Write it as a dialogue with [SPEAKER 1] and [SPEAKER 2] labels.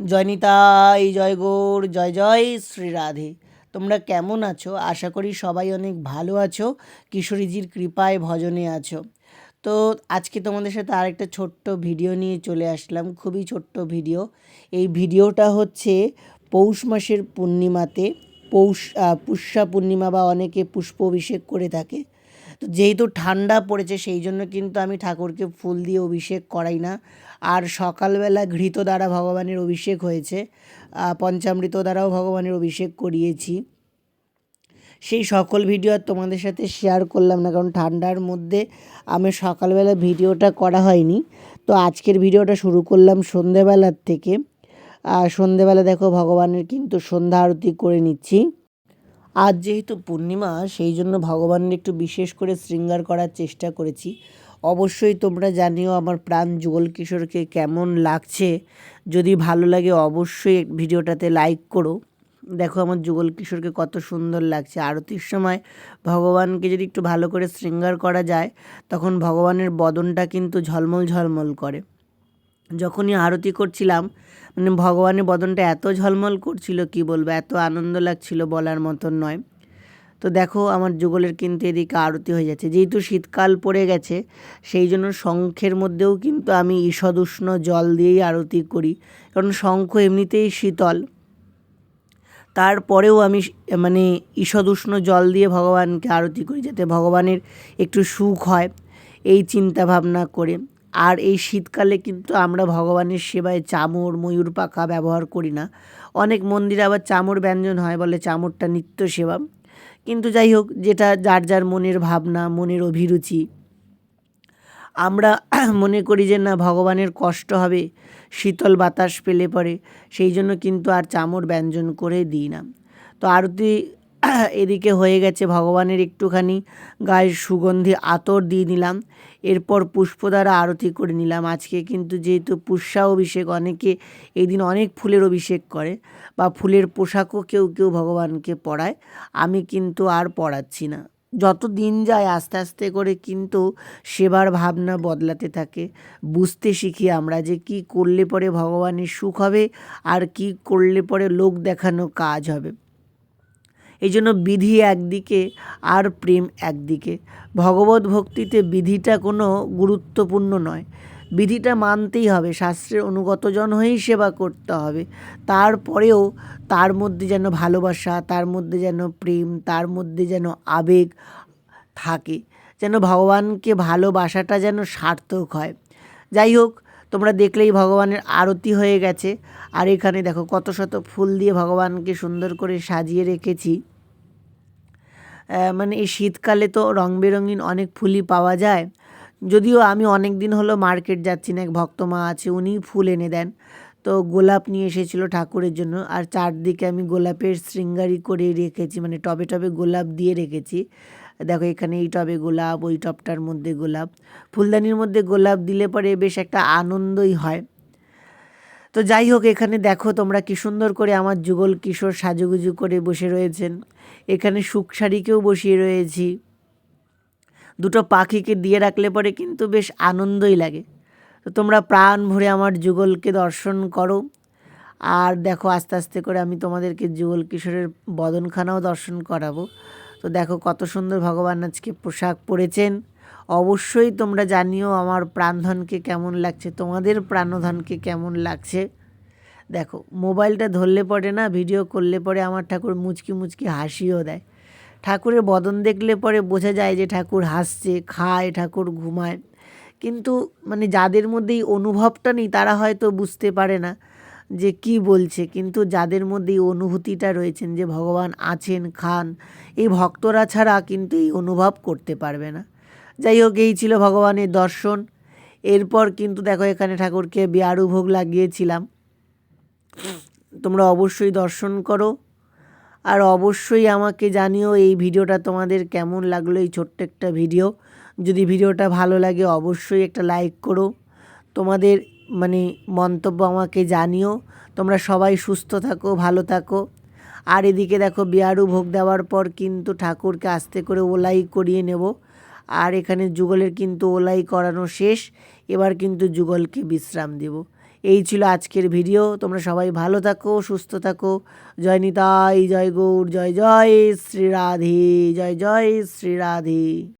[SPEAKER 1] জয় জয় গৌর, জয় জয় শ্রী রাধে। তোমরা কেমন আছো? আশা করি সবাই অনেক ভালো আছো। কিশোরীজির কৃপায় ভজনে আছো। তো আজকে তোমাদের সাথে আরেকটা ছোট্ট ভিডিও নিয়ে চলে আসলাম। খুবই ছোট্ট ভিডিও। এই ভিডিওটা হচ্ছে পৌষ মাসের পূর্ণিমাতে পৌষ পুষ্যা পূর্ণিমা বা অনেকে পুষ্প অভিষেক করে থাকে। তো যেহেতু ঠান্ডা পড়েছে, সেই জন্য কিন্তু আমি ঠাকুরকে ফুল দিয়ে অভিষেক করাই না। আর সকালবেলা ঘৃত দ্বারা ভগবানের অভিষেক হয়েছে পঞ্চামৃত দ্বারাও ভগবানের অভিষেক করিয়েছি। সেই সকল ভিডিও আর তোমাদের সাথে শেয়ার করলাম না, কারণ ঠান্ডার মধ্যে আমি সকালবেলা ভিডিওটা করা হয়নি। তো আজকের ভিডিওটা শুরু করলাম সন্ধেবেলার থেকে। সন্ধেবেলা দেখো ভগবানের কিন্তু সন্ধ্যা আরতি করে নিচ্ছি। আজ যেহেতু পূর্ণিমা, সেই জন্য ভগবানের একটু বিশেষ করে শৃঙ্গার করার চেষ্টা করেছি। অবশ্যই তোমরা জানিও আমার প্রাণ যুগল কিশোরকে কেমন লাগছে। যদি ভালো লাগে অবশ্যই ভিডিওটাতে লাইক করো। দেখো আমার যুগল কিশোরকে কত সুন্দর লাগছে। আরতির সময় ভগবানকে যদি একটু ভালো করে শৃঙ্গার করা যায়, তখন ভগবানের বদনটা কিন্তু ঝলমল ঝলমল করে। যখনই আরতি করছিলাম মানে ভগবানের বদনটা এত ঝলমল করছিল, কি বলব, এত আনন্দ লাগছিল বলার মতন নয়। তো দেখো আমার যুগলের কিন্তু এদিকে আরতি হয়ে যাচ্ছে। যেহেতু শীতকাল পড়ে গেছে, সেই জন্য শঙ্খের মধ্যেও কিন্তু আমি ঈষদুষ্ণ জল দিয়েই আরতি করি। কারণ শঙ্খ এমনিতেই শীতল। তারপরেও আমি মানে ঈষদুষ্ণ জল দিয়ে ভগবানকে আরতি করি, যাতে ভগবানের একটু সুখ হয়, এই চিন্তা ভাবনা করে। আর এই শীতকালে কিন্তু আমরা ভগবানের সেবায় চামর, ময়ূর পাখা ব্যবহার করি না। অনেক মন্দিরে আবার চামর ব্যঞ্জন হয় বলে চামরটা নিত্য সেবা। কিন্তু যাই হোক, যেটা যার যার মনের ভাবনা, মনের অভিরুচি, আমরা মনে করি যে না, ভগবানের কষ্ট হবে, শীতল বাতাস পেলে পরে। সেই জন্য কিন্তু আর চামর ব্যঞ্জন করে দিই না। তো আরতি এদিকে হয়ে গেছে ভগবানের একটুখানি গায়ে সুগন্ধি আতর দিয়ে নিলাম। এরপর পুষ্প দ্বারা আরতি করে নিলাম। আজকে কিন্তু যেহেতু পুষ্যা অভিষেক, অনেকে এই দিন অনেক ফুলের অভিষেক করে বা ফুলের পোশাকও কেউ কেউ ভগবানকে পরায়। আমি কিন্তু আর পড়াচ্ছি না। যত দিন যায় আস্তে আস্তে করে কিন্তু সেবার ভাবনা বদলাতে থাকে। বুঝতে শিখি আমরা যে কি করলে পরে ভগবানের সুখ হবে আর কি করলে পরে লোক দেখানো কাজ হবে। এই জন্য বিধি একদিকে আর প্রেম একদিকে। ভগবত ভক্তিতে বিধিটা কোনো গুরুত্বপূর্ণ নয়। বিধিটা মানতেই হবে, শাস্ত্রের অনুগতজন হয়েই সেবা করতে হবে। তারপরেও তার মধ্যে যেন ভালোবাসা, তার মধ্যে যেন প্রেম, তার মধ্যে যেন আবেগ থাকে। যেন ভগবানকে ভালোবাসাটা যেন সার্থক হয়। যাই হোক তোমরা দেখলেই ভগবানের আরতি হয়ে গেছে। আর এখানে দেখো কত শত ফুল দিয়ে ভগবানকে সুন্দর করে সাজিয়ে রেখেছি। মানে এই শীতকালে তো রং বেরঙিন অনেক ফুলই পাওয়া যায়। যদিও আমি অনেক দিন হলো মার্কেট যাচ্ছি না, এক ভক্তমা আছে উনি ফুল এনে দেন। তো গোলাপ নিয়ে এসেছিল ঠাকুরের জন্য। আর চারদিকে আমি গোলাপের শৃঙ্গারি করে রেখেছি মানে টবে টবে গোলাপ দিয়ে রেখেছি। দেখো এখানে এই টবে গোলাপ, ওই টবটার মধ্যে গোলাপ। ফুলদানির মধ্যে গোলাপ দিলে পরে বেশ একটা আনন্দই হয়। তো যাই হোক, এখানে দেখো তোমরা কি সুন্দর করে আমার যুগল কিশোর সাজুগুজু করে বসে রয়েছেন। এখানে সুখ শাড়িকেও বসিয়ে রয়েছি। দুটো পাখিকে দিয়ে রাখলে পরে কিন্তু বেশ আনন্দই লাগে। তো তোমরা প্রাণ ভরে আমার যুগলকে দর্শন করো। আর দেখো আস্তে আস্তে করে আমি তোমাদেরকে যুগল কিশোরের বদনখানাও দর্শন করাবো। তো দেখো কত সুন্দর ভগবান আজকে পোশাক পরেছেন। অবশ্যই তোমরা জানিও আমার প্রাণধনকে কেমন লাগছে, তোমাদের প্রাণধনকে কেমন লাগছে। দেখো, মোবাইলটা ধরলে পরে না, ভিডিও করলে পরে আমার ঠাকুর মুচকি মুচকি হাসিও দেয়। ঠাকুরের বদন দেখলে পরে বোঝা যায় যে ঠাকুর হাসছে, খায়, ঠাকুর ঘুমায়। কিন্তু মানে যাদের মধ্যে এই অনুভবটা নেই, তারা হয়তো বুঝতে পারে না। যে কি বলছে, কিন্তু যাদের মধ্যে এই অনুভূতিটা রয়েছেন যে ভগবান আছেন, খান, এই ভক্তরা ছাড়া কিন্তু এই অনুভব করতে পারবে না। যাই হোক, এই ছিল ভগবানের দর্শন। এরপর কিন্তু দেখো, এখানে ঠাকুরকে বিয়ারু ভোগ লাগিয়েছিলাম। তোমরা অবশ্যই দর্শন করো। আর অবশ্যই আমাকে জানিও এই ভিডিওটা তোমাদের কেমন লাগল, এই ছোট্ট একটা ভিডিও। যদি ভিডিওটা ভালো লাগে, অবশ্যই একটা লাইক করো। তোমাদের মানে মন্তব্য আমাকে জানিও। তোমরা সবাই সুস্থ থাকো, ভালো থাকো। আর এদিকে দেখো, বিয়ারু ভোগ দেওয়ার পর কিন্তু ঠাকুরকে আস্তে করে ওলাই করিয়ে নেব। আর এখানে যুগলের কিন্তু ওলাই করানো শেষ। এবার কিন্তু যুগলকে বিশ্রাম দেব। এই ছিল আজকের ভিডিও। তোমরা সবাই ভালো থাকো, সুস্থ থাকো। জয় নিতাই, জয় গৌর, জয় জয় শ্রী রাধে জয় জয় শ্রী রাধে